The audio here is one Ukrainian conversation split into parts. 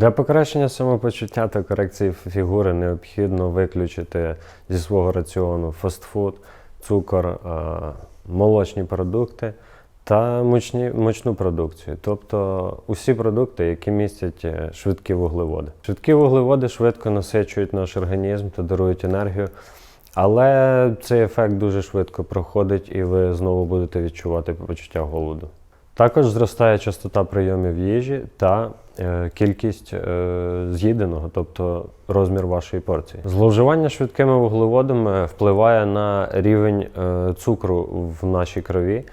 Для покращення самопочуття та корекції фігури необхідно виключити зі свого раціону фастфуд, цукор, е, молочні продукти та мучні, мучну продукцію, тобто усі продукти, які містять е, швидкі вуглеводи. Швидкі вуглеводи швидко насичують наш організм та дарують енергію, але цей ефект дуже швидко проходить і ви знову будете відчувати почуття голоду. Також зростає частота прийомів їжі та кількість е, з'їденого, тобто розмір вашої порції. Зловживання швидкими вуглеводами впливає на рівень е, цукру в нашій крові,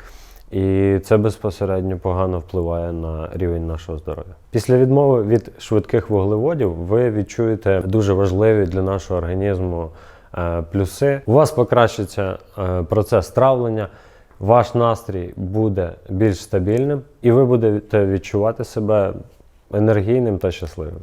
і це безпосередньо погано впливає на рівень нашого здоров'я. Після відмови від швидких вуглеводів ви відчуєте дуже важливі для нашого організму е, плюси. У вас покращиться е, процес травлення. Ваш настрій буде більш стабільним, і ви будете відчувати себе енергійним та щасливим.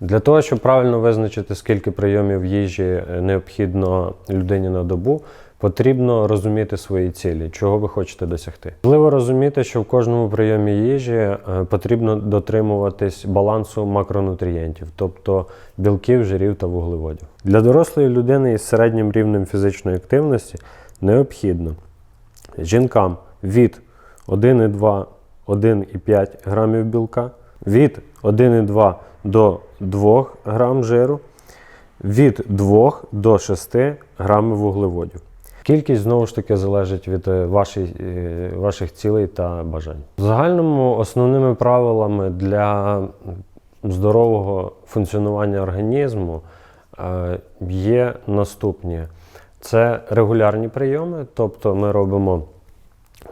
Для того, щоб правильно визначити, скільки прийомів їжі е, необхідно людині на добу, потрібно розуміти свої цілі, чого ви хочете досягти. Важливо розуміти, що в кожному прийомі їжі е, потрібно дотримуватись балансу макронутрієнтів, тобто білків, жирів та вуглеводів. Для дорослої людини із середнім рівнем фізичної активності необхідно жінкам від 1,2 1,5 грамів білка, від 1,2 до 2 грам жиру, від 2 до 6 грамів вуглеводів. Кількість знову ж таки залежить від е, вашої, е, ваших цілей та бажань. В загальному основними правилами для здорового функціонування організму е, є наступні: це регулярні прийоми, тобто ми робимо.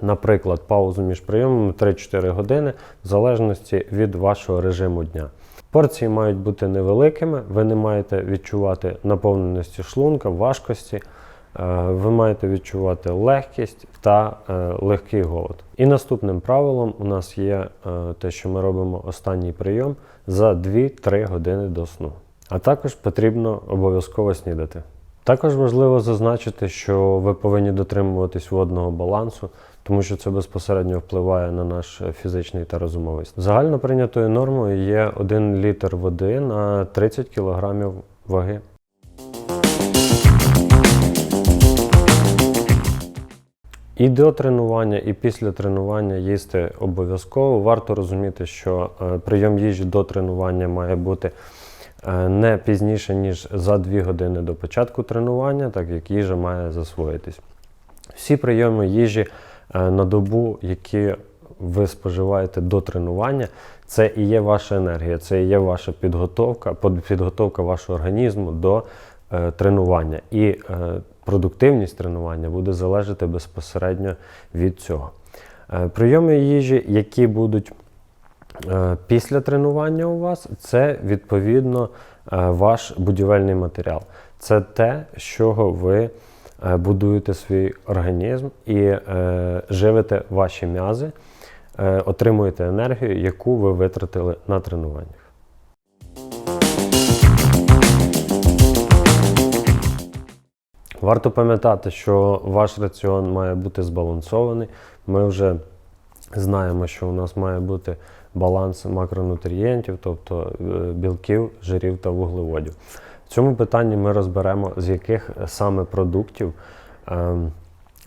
Наприклад, паузу між прийомами 3-4 години в залежності від вашого режиму дня. Порції мають бути невеликими, ви не маєте відчувати наповненості шлунка, важкості, е, ви маєте відчувати легкість та е, легкий голод. І наступним правилом у нас є е, те, що ми робимо останній прийом за 2-3 години до сну. А також потрібно обов'язково снідати. Також важливо зазначити, що ви повинні дотримуватись водного балансу, тому що це безпосередньо впливає на наш фізичний та розумовий. Загально прийнятою нормою є 1 літр води на 30 кг ваги. І до тренування, і після тренування їсти обов'язково. Варто розуміти, що е, прийом їжі до тренування має бути не пізніше, ніж за 2 години до початку тренування, так як їжа має засвоїтись. Всі прийоми їжі е, на добу, які ви споживаєте до тренування, це і є ваша енергія, це і є ваша підготовка, підготовка вашого організму до е, тренування. І е, продуктивність тренування буде залежати безпосередньо від цього. Е, прийоми їжі, які будуть е, після тренування у вас, це відповідно е, ваш будівельний матеріал. Це те, з чого ви е, будуєте свій організм і е, живете ваші м'язи, е, отримуєте енергію, яку ви витратили на тренуваннях. Варто пам'ятати, що ваш раціон має бути збалансований. Ми вже знаємо, що у нас має бути баланс макронутрієнтів, тобто е, білків, жирів та вуглеводів. В цьому питанні ми розберемо, з яких саме продуктів ем,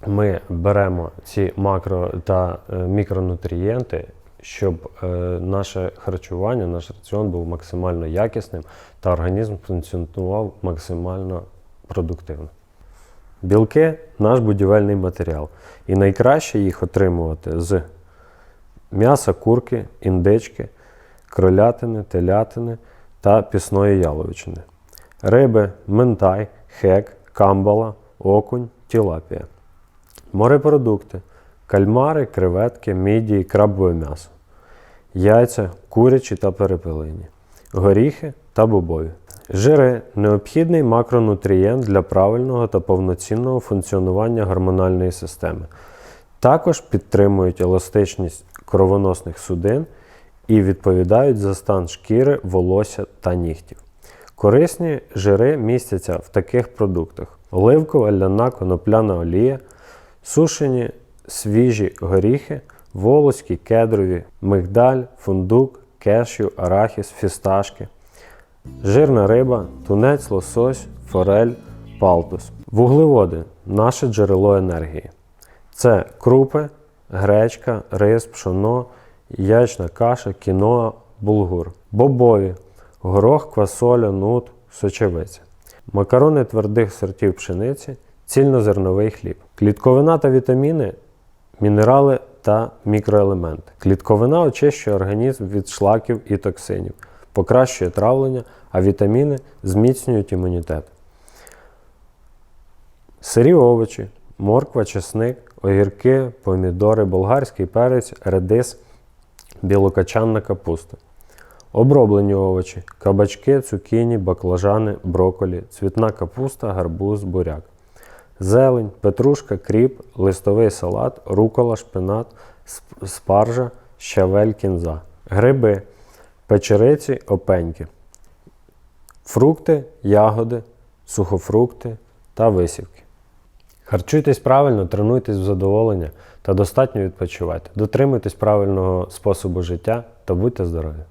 ми беремо ці макро та е, мікронутрієнти, щоб е, наше харчування, наш раціон був максимально якісним та організм функціонував максимально продуктивно. Білки наш будівельний матеріал. І найкраще їх отримувати з м'яса курки, індички, кролятини, телятини та пісної яловичини. Риби, ментай, хек, камбала, окунь, тілапія. Морепродукти, кальмари, креветки, мідії, крабове м'ясо. Яйця, курячі та перепелині. Горіхи та бобові. Жири необхідний макронутрієнт для правильного та повноцінного функціонування гормональної системи. Також підтримують еластичність кровоносних судин і відповідають за стан шкіри, волосся та нігтів. Корисні жири містяться в таких продуктах: оливкова ляна конопляна олія, сушені свіжі горіхи, волоські, кедрові, мигдаль, фундук, кешю, арахіс, фісташки. Жирна риба, тунець, лосось, форель, палтус. Вуглеводи наше джерело енергії. Це крупи, гречка, рис, пшоно, яєчна каша, кіноа, булгур. Бобові, горох, квасоля, нут, сочевиця. Макарони твердих сортів пшениці, цільнозерновий хліб. Клітковина та вітаміни, мінерали та мікроелементи. Клітковина очищує організм від шлаків і токсинів, покращує травлення, а вітаміни зміцнюють імунітет. Сирі овочі, морква, чесник, огірки, помідори, болгарський перець, редис, білокачанна капуста. Оброблені овочі, кабачки, цукіні, баклажани, броколі, цвітна капуста, гарбуз, буряк. Зелень, петрушка, кріп, листовий салат, рукола, шпинат, спаржа, щавель, кінза. Гриби, печериці, опеньки. Фрукти, ягоди, сухофрукти та висівки. Харчуйтесь правильно, тренуйтесь в задоволення та достатньо відпочивайте. Дотримуйтесь правильного способу життя та будьте здорові!